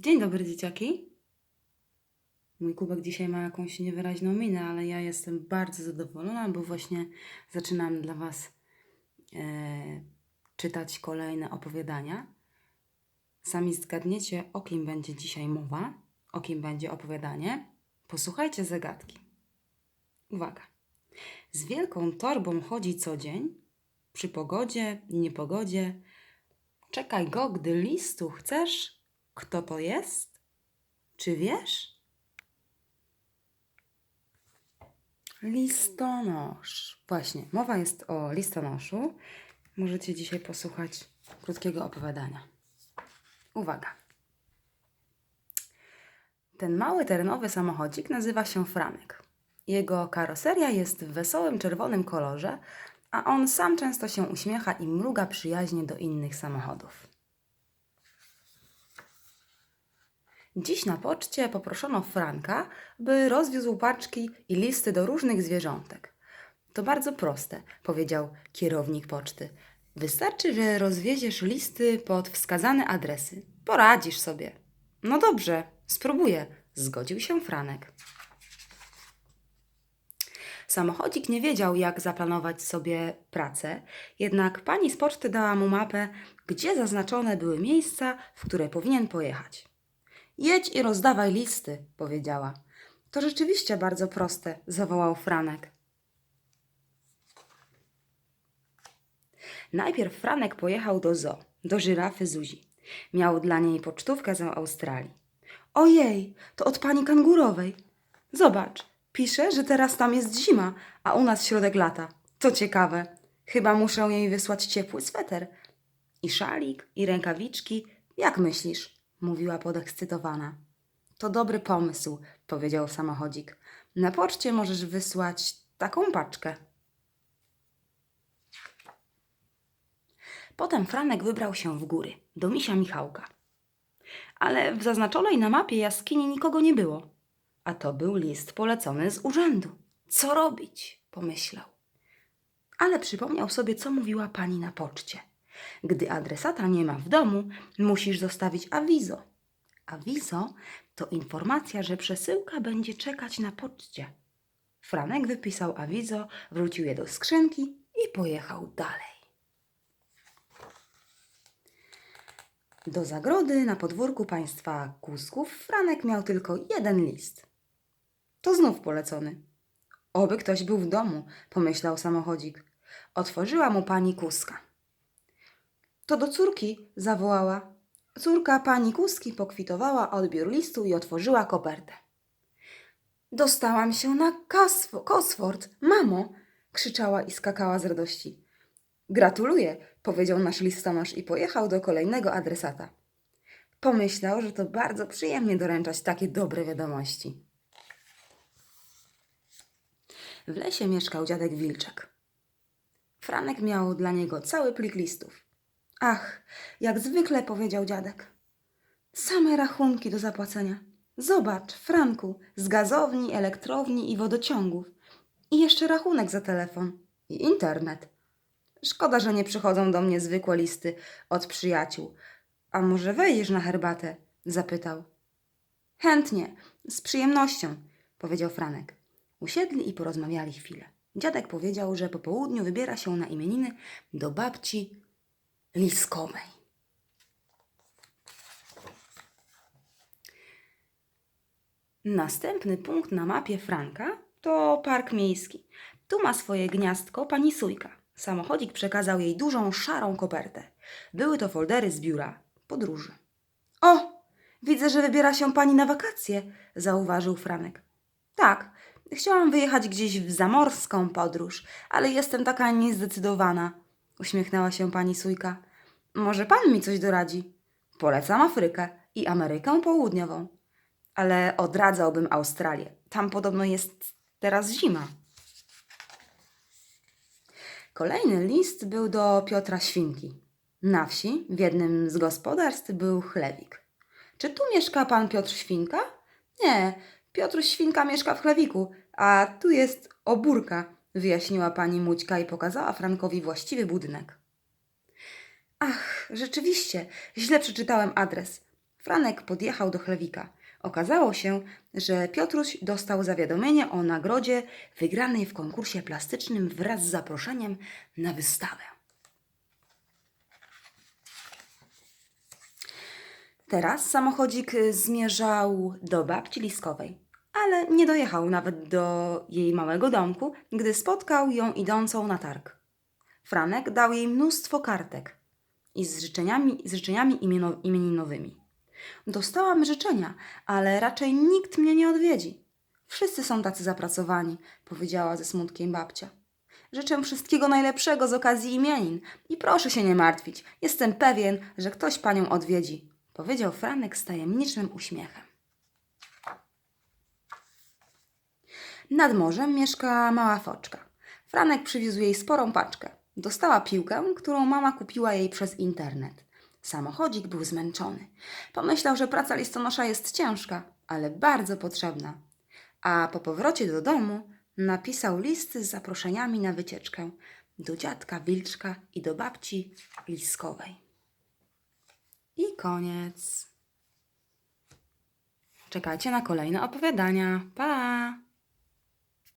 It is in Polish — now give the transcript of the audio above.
Dzień dobry, dzieciaki. Mój kubek dzisiaj ma jakąś niewyraźną minę, ale ja jestem bardzo zadowolona, bo właśnie zaczynam dla Was e, czytać kolejne opowiadania. Sami zgadniecie, o kim będzie dzisiaj mowa, o kim będzie opowiadanie. Posłuchajcie zagadki. Uwaga. Z wielką torbą chodzi co dzień, przy pogodzie niepogodzie. Czekaj go, gdy listu chcesz. Kto to jest? Czy wiesz? Listonosz. Właśnie, mowa jest o listonoszu. Możecie dzisiaj posłuchać krótkiego opowiadania. Uwaga. Ten mały terenowy samochodzik nazywa się Franek. Jego karoseria jest w wesołym czerwonym kolorze, a on sam często się uśmiecha i mruga przyjaźnie do innych samochodów. Dziś na poczcie poproszono Franka, by rozwiózł paczki i listy do różnych zwierzątek. To bardzo proste, powiedział kierownik poczty. Wystarczy, że rozwieziesz listy pod wskazane adresy. Poradzisz sobie. No dobrze, spróbuję, zgodził się Franek. Samochodzik nie wiedział, jak zaplanować sobie pracę, jednak pani z poczty dała mu mapę, gdzie zaznaczone były miejsca, w które powinien pojechać. Jedź i rozdawaj listy, powiedziała. To rzeczywiście bardzo proste, zawołał Franek. Najpierw Franek pojechał do zoo, do żyrafy Zuzi. Miał dla niej pocztówkę z Australii. Ojej, to od pani kangurowej. Zobacz, pisze, że teraz tam jest zima, a u nas środek lata. To ciekawe. Chyba muszę jej wysłać ciepły sweter. I szalik, i rękawiczki. Jak myślisz? Mówiła podekscytowana. To dobry pomysł, powiedział samochodzik. Na poczcie możesz wysłać taką paczkę. Potem Franek wybrał się w góry, do misia Michałka. Ale w zaznaczonej na mapie jaskini nikogo nie było. A to był list polecony z urzędu. Co robić? pomyślał. Ale przypomniał sobie, co mówiła pani na poczcie. Gdy adresata nie ma w domu, musisz zostawić awizo. Awizo to informacja, że przesyłka będzie czekać na poczcie. Franek wypisał awizo, wrócił je do skrzynki i pojechał dalej. Do zagrody na podwórku państwa Kusków Franek miał tylko jeden list. To znów polecony. Oby ktoś był w domu, pomyślał samochodzik. Otworzyła mu pani Kuska. To do córki, zawołała. Córka pani Kuski pokwitowała odbiór listu i otworzyła kopertę. Dostałam się na Kosford, mamo! krzyczała i skakała z radości. Gratuluję, powiedział nasz listonosz i pojechał do kolejnego adresata. Pomyślał, że to bardzo przyjemnie doręczać takie dobre wiadomości. W lesie mieszkał dziadek Wilczek. Franek miał dla niego cały plik listów. Ach, jak zwykle powiedział dziadek. Same rachunki do zapłacenia. Zobacz, Franku, z gazowni, elektrowni i wodociągów. I jeszcze rachunek za telefon. I internet. Szkoda, że nie przychodzą do mnie zwykłe listy od przyjaciół. A może wejdziesz na herbatę? zapytał. Chętnie, z przyjemnością, powiedział Franek. Usiedli i porozmawiali chwilę. Dziadek powiedział, że po południu wybiera się na imieniny do babci Liskowej. Następny punkt na mapie Franka to park miejski. Tu ma swoje gniazdko pani Sujka. Samochodzik przekazał jej dużą, szarą kopertę. Były to foldery z biura podróży. O, widzę, że wybiera się pani na wakacje, zauważył Franek. Tak, chciałam wyjechać gdzieś w zamorską podróż, ale jestem taka niezdecydowana, uśmiechnęła się pani Sujka. Może pan mi coś doradzi? Polecam Afrykę i Amerykę Południową, ale odradzałbym Australię. Tam podobno jest teraz zima. Kolejny list był do Piotra Świnki. Na wsi, w jednym z gospodarstw, był chlewik. Czy tu mieszka pan Piotr Świnka? Nie, Piotr Świnka mieszka w chlewiku, a tu jest obórka, wyjaśniła pani Mućka i pokazała Frankowi właściwy budynek. Ach, rzeczywiście, źle przeczytałem adres. Franek podjechał do chlewika. Okazało się, że Piotruś dostał zawiadomienie o nagrodzie wygranej w konkursie plastycznym wraz z zaproszeniem na wystawę. Teraz samochodzik zmierzał do babci Liskowej, ale nie dojechał nawet do jej małego domku, gdy spotkał ją idącą na targ. Franek dał jej mnóstwo kartek i z życzeniami, z życzeniami imieninowymi. Dostałam życzenia, ale raczej nikt mnie nie odwiedzi. Wszyscy są tacy zapracowani, powiedziała ze smutkiem babcia. Życzę wszystkiego najlepszego z okazji imienin i proszę się nie martwić. Jestem pewien, że ktoś panią odwiedzi, powiedział Franek z tajemniczym uśmiechem. Nad morzem mieszka mała foczka. Franek przywiózł jej sporą paczkę. Dostała piłkę, którą mama kupiła jej przez internet. Samochodzik był zmęczony. Pomyślał, że praca listonosza jest ciężka, ale bardzo potrzebna. A po powrocie do domu napisał listy z zaproszeniami na wycieczkę do dziadka Wilczka i do babci Liskowej. I koniec. Czekajcie na kolejne opowiadania. Pa!